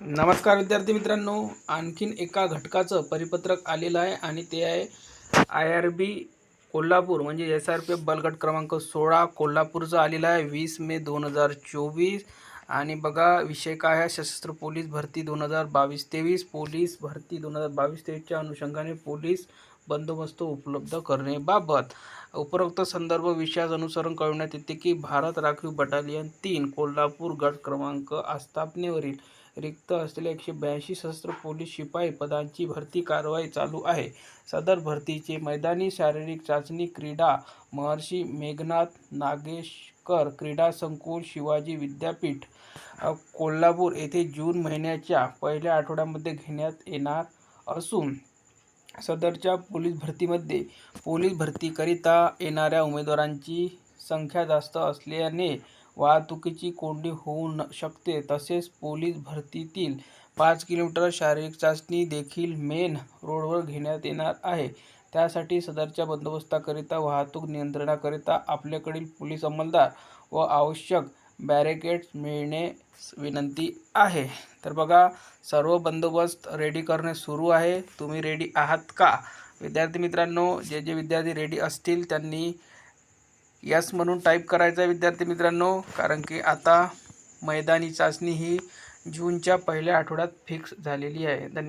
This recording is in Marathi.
नमस्कार विद्यार्थी मित्रांनो. आणखीन एका घटकाचं परिपत्रक आलेलं आहे आणि ते आहे आय आर बी कोल्हापूर म्हणजे एस आर पी एफ बलगट क्रमांक सोळा कोल्हापूरचं आलेलं आहे वीस मे दोन हजार चोवीस. आणि बघा विषय काय आहे? सशस्त्र पोलीस भरती दोन हजार बावीस तेवीस. पोलीस भरती दोन हजार बावीस तेवीसच्या अनुषंगाने पोलीस बंदोबस्त उपलब्ध करण्याबाबत उपरोक्त संदर्भ विषयास अनुसरण कळवण्यात येते की भारत राखीव बटालियन तीन कोल्हापूर गट क्रमांक आस्थापनेवरील रिक्त असलेल्या एकशे ब्याऐंशी सशस्त्र पोलीस शिपाई पदांची भरती कारवाई चालू आहे. सदर भरतीचे मैदानी शारीरिक चाचणी क्रीडा महर्षी मेघनाथ नागेशकर क्रीडा संकुल शिवाजी विद्यापीठ कोल्हापूर येथे जून महिन्याच्या पहिल्या आठवड्यामध्ये घेण्यात येणार असून सदरच्या पोलीस भरतीमध्ये पोलीस भरतीकरिता येणाऱ्या उमेदवारांची संख्या जास्त असल्याने वाहतुकीची कोंडी होऊ न शकते. तसेच पोलीस भरतीतील पाच किलोमीटर शारीरिक चाचणी देखील मेन रोडवर घेण्यात येणार आहे. त्यासाठी सदरच्या बंदोबस्ताकरिता वाहतूक नियंत्रणाकरिता आपल्याकडील पोलीस अंमलदार व आवश्यक बॅरिकेड्स मिळणे विनंती आहे. तर बघा सर्व बंदोबस्त रेडी करणे सुरू आहे. तुम्ही रेडी आहात का? विद्यार्थी मित्रांनो जे जे विद्यार्थी रेडी असतील त्यांनी यस म्हणून टाईप करायचा विद्यार्थी मित्रांनो. कारण की आता मैदानी चाचणी ही जूनच्या पहिल्या आठवड्यात फिक्स झालेली आहे. धन्य